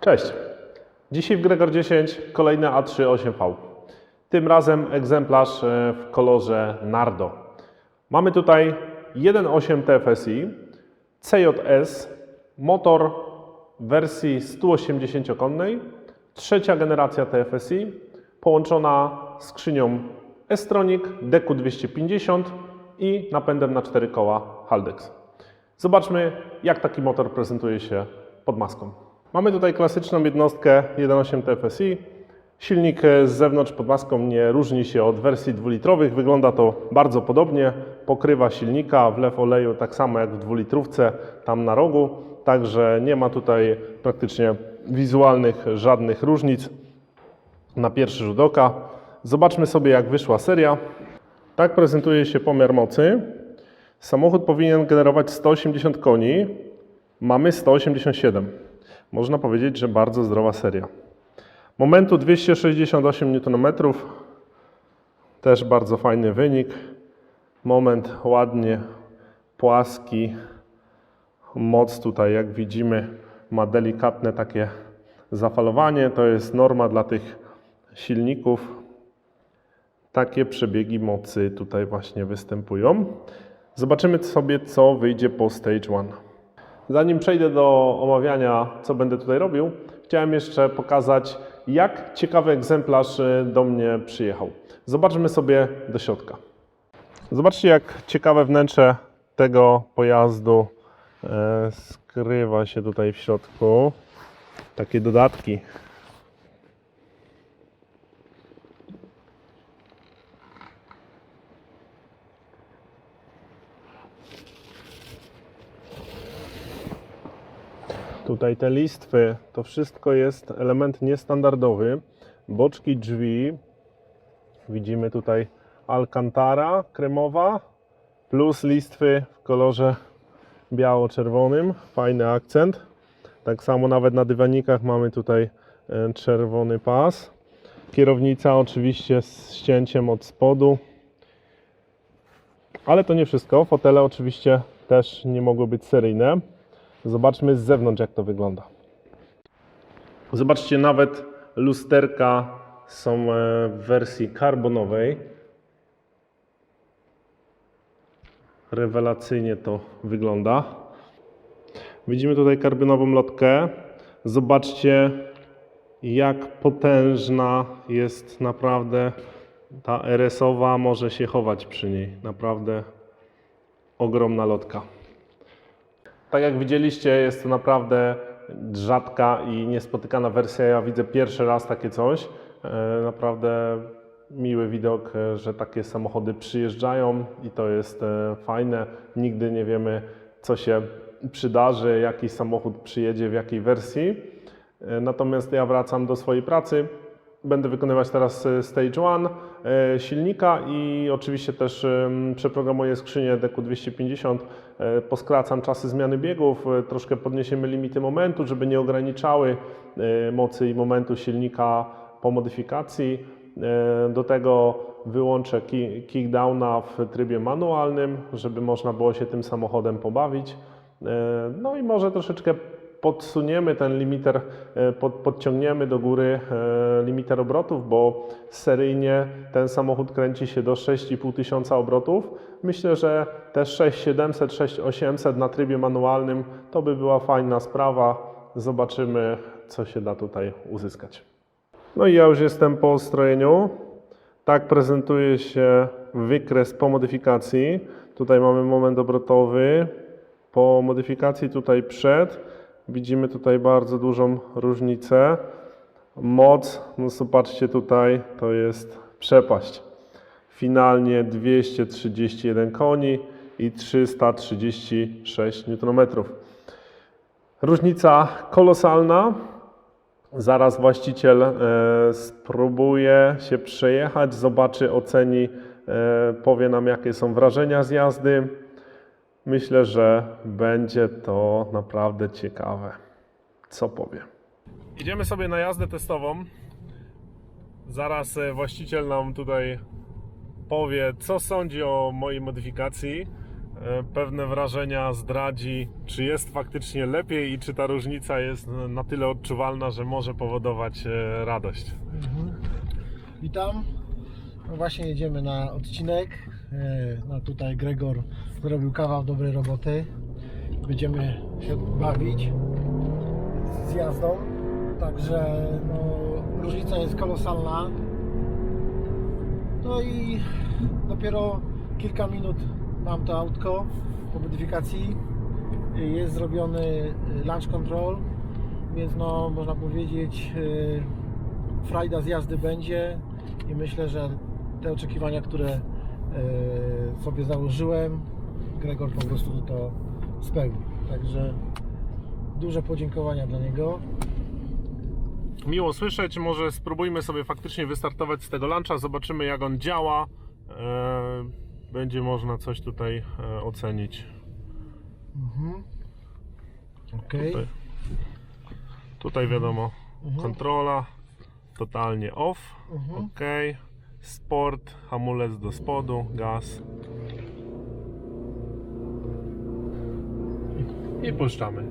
Cześć. Dzisiaj w Gregor 10 kolejny A3 8V. Tym razem egzemplarz e, w kolorze Nardo. Mamy tutaj 1.8 TFSI, CJS, motor wersji 180-konnej, trzecia generacja TFSI, połączona skrzynią S-Tronic DQ250 i napędem na 4 koła Haldex. Zobaczmy, jak taki motor prezentuje się pod maską. Mamy tutaj klasyczną jednostkę 1.8 TFSI. Silnik e, z zewnątrz pod maską nie różni się od wersji dwulitrowych. Wygląda to bardzo podobnie. Pokrywa silnika, wlew oleju tak samo jak w dwulitrówce tam na rogu. Także nie ma tutaj praktycznie wizualnych żadnych różnic na pierwszy rzut oka. Zobaczmy sobie jak wyszła seria. Tak prezentuje się pomiar mocy. Samochód powinien generować 180 koni. Mamy 187. Można powiedzieć, że bardzo zdrowa seria. Momentu 268 Nm. Też bardzo fajny wynik. Moment ładnie płaski. Moc tutaj, jak widzimy, ma delikatne takie zafalowanie. To jest norma dla tych silników. Takie przebiegi mocy tutaj właśnie występują. Zobaczymy sobie, co wyjdzie po Stage 1. Zanim przejdę do omawiania, co będę tutaj robił, chciałem jeszcze pokazać, jak ciekawy egzemplarz y, do mnie przyjechał. Zobaczmy sobie do środka. Zobaczcie, jak ciekawe wnętrze tego pojazdu e, skrywa się tutaj w środku. Takie dodatki. Tutaj te listwy, to wszystko jest element niestandardowy. Boczki drzwi, widzimy tutaj alcantara kremowa, plus listwy w kolorze biało-czerwonym, fajny akcent. Tak samo nawet na dywanikach mamy tutaj e, czerwony pas. Kierownica oczywiście z ścięciem od spodu. Ale to nie wszystko. Fotele oczywiście też nie mogły być seryjne. Zobaczmy z zewnątrz, jak to wygląda. Zobaczcie, nawet lusterka są e, w wersji karbonowej. Rewelacyjnie to wygląda. Widzimy tutaj karbonową lotkę. Zobaczcie, jak potężna jest naprawdę ta RS-owa, może się chować przy niej. Naprawdę ogromna lotka. Tak jak widzieliście, jest to naprawdę rzadka i niespotykana wersja. Ja widzę pierwszy raz takie coś. E, Naprawdę miły widok, e, że takie samochody przyjeżdżają i to jest e, fajne. Nigdy nie wiemy, co się przydarzy, jaki samochód przyjedzie w jakiej wersji. Natomiast ja wracam do swojej pracy. Będę wykonywać teraz e, Stage 1 e, silnika i oczywiście też przeprogramuję skrzynię DQ250. e, Poskracam czasy zmiany biegów, troszkę podniesiemy limity momentu, żeby nie ograniczały mocy i momentu silnika po modyfikacji. Do tego wyłączę ki- kickdowna w trybie manualnym, żeby można było się tym samochodem pobawić. No i może troszeczkę podsuniemy ten limiter, e, pod, podciągniemy do góry e, limiter obrotów, bo seryjnie ten samochód kręci się do 6,5 tysiąca obrotów. Myślę, że te 6700, 6800 na trybie manualnym to by była fajna sprawa. Zobaczymy, co się da tutaj uzyskać. No i ja już jestem po strojeniu. Tak prezentuje się wykres po modyfikacji. Tutaj mamy moment obrotowy. Po modyfikacji tutaj przed. Widzimy tutaj bardzo dużą różnicę. Moc, no zobaczcie tutaj, to jest przepaść. Finalnie 231 koni i 336 Nm. Różnica kolosalna. Zaraz właściciel e, spróbuje się przejechać, zobaczy, oceni, e, powie nam, jakie są wrażenia z jazdy. Myślę, że będzie to naprawdę ciekawe. Co powie? Idziemy sobie na jazdę testową. Zaraz e, właściciel nam tutaj powie, co sądzi o mojej modyfikacji. e, pewne wrażenia zdradzi, czy jest faktycznie lepiej i czy ta różnica jest na tyle odczuwalna, że może powodować e, radość. Witam. No właśnie jedziemy na odcinek. E, No tutaj Gregor zrobił kawał dobrej roboty. Będziemy się bawić z jazdą. Także no, różnica jest kolosalna. No i dopiero kilka minut mam to autko po modyfikacji. Jest zrobiony launch control, więc no można powiedzieć e, frajda z jazdy będzie i myślę, że te oczekiwania, które sobie założyłem, Gregor po prostu to spełnił. Także duże podziękowania dla niego. Miło słyszeć, może spróbujmy sobie faktycznie wystartować z tego luncha, zobaczymy jak on działa. E, Będzie można coś tutaj e, ocenić. Ok. Tutaj, tutaj wiadomo, kontrola totalnie off, ok, sport, hamulec do spodu, gaz i puszczamy.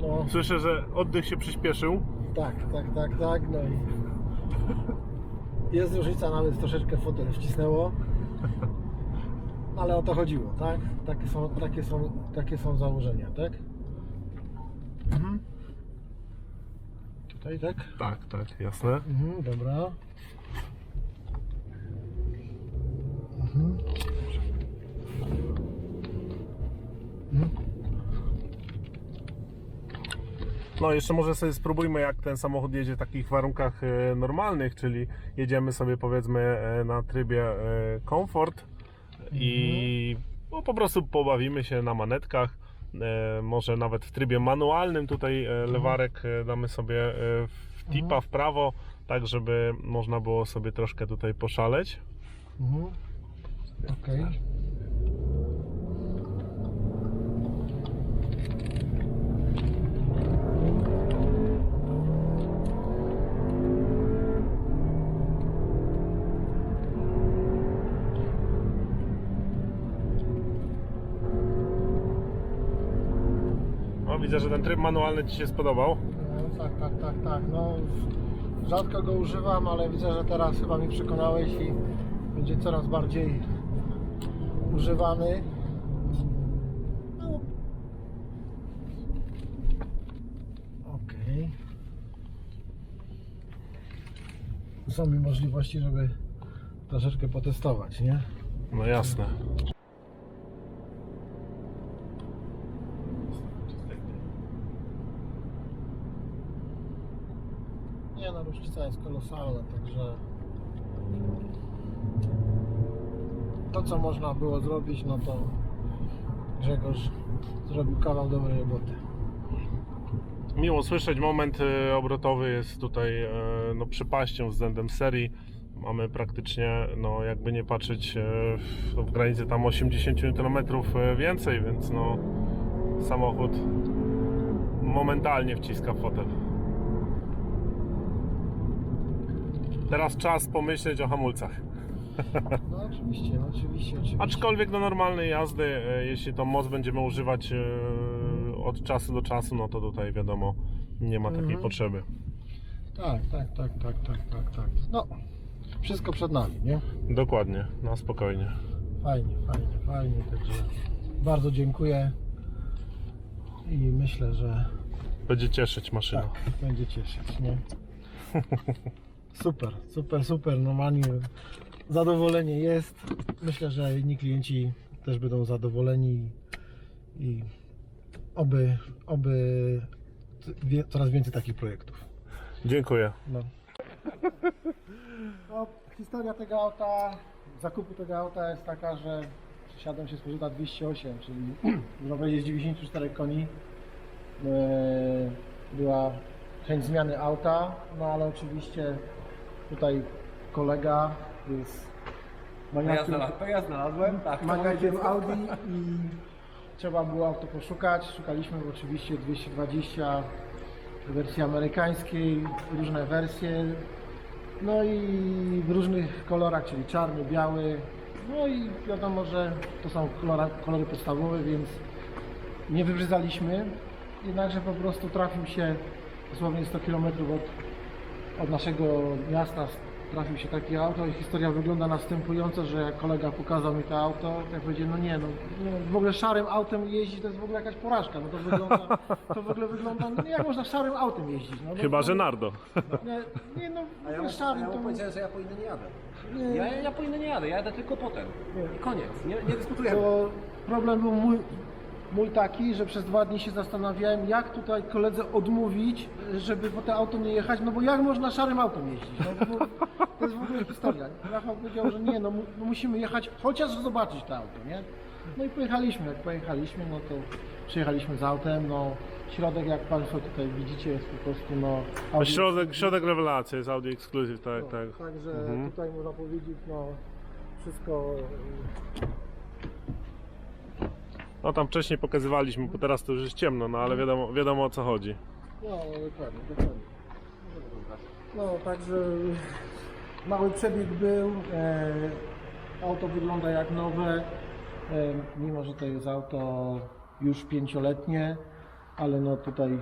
No, Słyszę, że oddech się przyspieszył. tak, tak, tak, tak. No i jest różnica, nawet troszeczkę fotel wcisnęło. Ale o to chodziło, tak? Takie są, takie są, takie są założenia, tak? Mhm. Tutaj, tak? Tak, tak, jasne. Mhm, dobra. No, jeszcze może sobie spróbujmy, jak ten samochód jedzie w takich warunkach e, normalnych, czyli jedziemy sobie powiedzmy e, na trybie e, komfort i no, po prostu pobawimy się na manetkach. Może nawet w trybie manualnym tutaj e, lewarek damy sobie w tipa w prawo, tak żeby można było sobie troszkę tutaj poszaleć. Mhm. Okej. O, widzę, że ten tryb manualny Ci się spodobał. No, tak, tak, tak, tak. No, rzadko go używam, ale widzę, że teraz chyba mi przekonałeś i będzie coraz bardziej używany. No. Okej. Są mi możliwości, żeby troszeczkę potestować, nie? No jasne. Nie no, kolosalna, także to co można było zrobić, no to Grzegorz zrobił kawał dobrej roboty. Miło słyszeć, moment e, obrotowy jest tutaj e, no, przypaścią względem serii. Mamy praktycznie, no jakby nie patrzeć, e, w- granicy tam 80 Nm e, więcej, więc no samochód momentalnie wciska fotel. Teraz czas pomyśleć o hamulcach. No oczywiście, no, oczywiście, oczywiście. Aczkolwiek do normalnej jazdy, e, jeśli tą moc będziemy używać e, od czasu do czasu, no to tutaj wiadomo, nie ma takiej Mhm. potrzeby. Tak, tak, tak, tak, tak, tak, tak. No, wszystko przed nami, nie? Dokładnie, na spokojnie. Fajnie, fajnie, fajnie, także bardzo dziękuję i myślę, że Będzie cieszyć maszyna. Tak, będzie cieszyć, nie? Super, super, super. Normalnie zadowolenie jest. Myślę, że inni klienci też będą zadowoleni i oby, oby wie- coraz więcej takich projektów. Dziękuję. No. no. Historia tego auta, zakupu tego auta jest taka, że przesiadłem się z Peugeota 208, czyli można powiedzieć z 94 koni. E, Była chęć zmiany auta, no ale oczywiście tutaj kolega jest ja, maniakiem, znalazłem, to ja znalazłem, tak. to maniakiem moje Audi i trzeba było auto poszukać. Szukaliśmy oczywiście 220 w wersji amerykańskiej, różne wersje. No i w różnych kolorach, czyli czarny, biały. No i wiadomo, że to są kolora, kolory podstawowe, więc nie wybrzydzaliśmy. Jednakże po prostu trafił się dosłownie 100 km od, od naszego miasta trafił się takie auto i historia wygląda następująco, że jak kolega pokazał mi to auto, to ja powiedziałem, no nie, no nie, w ogóle szarym autem jeździć to jest w ogóle jakaś porażka, no to wygląda, to w ogóle wygląda, no jak można szarym autem jeździć? No, no, Chyba, że Nardo. Nie, nie no, A ja, w ogóle szarym ja mu to... powiedziałem, że ja po inne nie jadę. Nie. Ja, ja po inne nie jadę, ja jadę tylko potem. I koniec, nie, nie dyskutujemy. To problem był mój, mój taki, że przez dwa dni się zastanawiałem, jak tutaj koledze odmówić, żeby po te auto nie jechać, no bo jak można szarym autem jeździć? No, to jest w ogóle historia. Rafał powiedział, że nie, no, mu- no musimy jechać, chociaż zobaczyć to auto, nie? No i pojechaliśmy, jak pojechaliśmy, no to przyjechaliśmy z autem, no środek jak Państwo tutaj widzicie jest po prostu, no... Audi- Środek, środek rewelacji jest Audi Exclusive, tak, tak. Także Mhm. tutaj można powiedzieć, no wszystko... No tam wcześniej pokazywaliśmy, bo teraz to już jest ciemno, no ale wiadomo, wiadomo o co chodzi. No, dokładnie, dokładnie. No, także mały przebieg był. E, auto wygląda jak nowe, e, mimo że to jest auto już pięcioletnie, ale no tutaj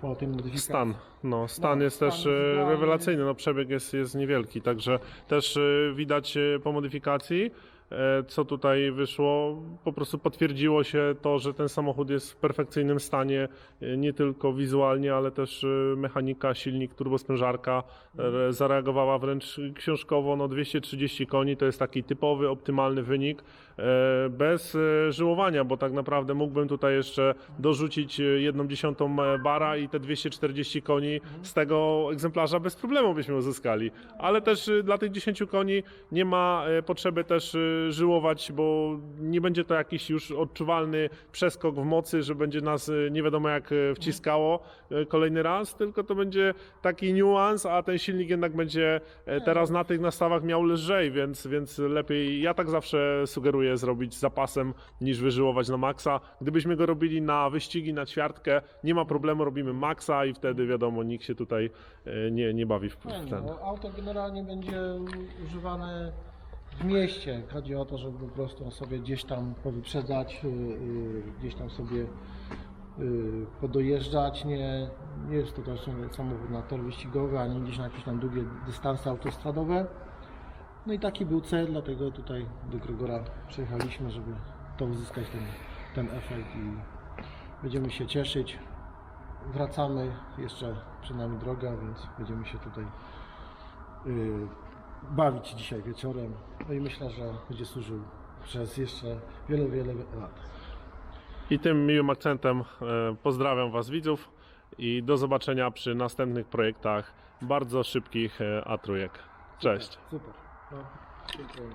po tym modyfikacji. Stan, no stan No, jest stan też e, idealny. rewelacyjny, no przebieg jest, jest niewielki, także też e, widać e, po modyfikacji, co tutaj wyszło, po prostu potwierdziło się to, że ten samochód jest w perfekcyjnym stanie, e, nie tylko wizualnie, ale też e, mechanika, silnik, turbosprężarka e, zareagowała wręcz książkowo, no 230 koni to jest taki typowy, optymalny wynik, e, bez e, żyłowania, bo tak naprawdę mógłbym tutaj jeszcze dorzucić e, jedną dziesiątą e, bara i te 240 koni z tego egzemplarza bez problemu byśmy uzyskali. Ale też e, dla tych 10 koni nie ma e, potrzeby też e, żyłować, bo nie będzie to jakiś już odczuwalny przeskok w mocy, że będzie nas e, nie wiadomo jak e, wciskało e, kolejny raz, tylko to będzie taki niuans, a ten silnik jednak będzie e, teraz na tych nastawach miał lżej, więc, więc lepiej, ja tak zawsze sugeruję zrobić z zapasem niż wyżyłować na maksa. Gdybyśmy go robili na wyścigi, na ćwiartkę, nie ma problemu, robimy maksa i wtedy wiadomo, nikt się tutaj nie, nie bawi w, w ten. no, auto generalnie będzie używane w mieście. Chodzi o to, żeby po prostu sobie gdzieś tam powyprzedzać, y, y, gdzieś tam sobie y, podojeżdżać. Nie, nie jest to też samochód na tor wyścigowy, ani gdzieś na jakieś tam długie dystanse autostradowe. No i taki był cel, dlatego tutaj do Gregora przyjechaliśmy, żeby to uzyskać ten, ten efekt i będziemy się cieszyć. Wracamy, jeszcze przed nami droga, więc będziemy się tutaj y, bawić dzisiaj wieczorem. No i myślę, że będzie służył przez jeszcze wiele, wiele lat. I tym miłym akcentem e, pozdrawiam Was widzów i do zobaczenia przy następnych projektach bardzo szybkich e, A3. Cześć. Super. No, dziękuję.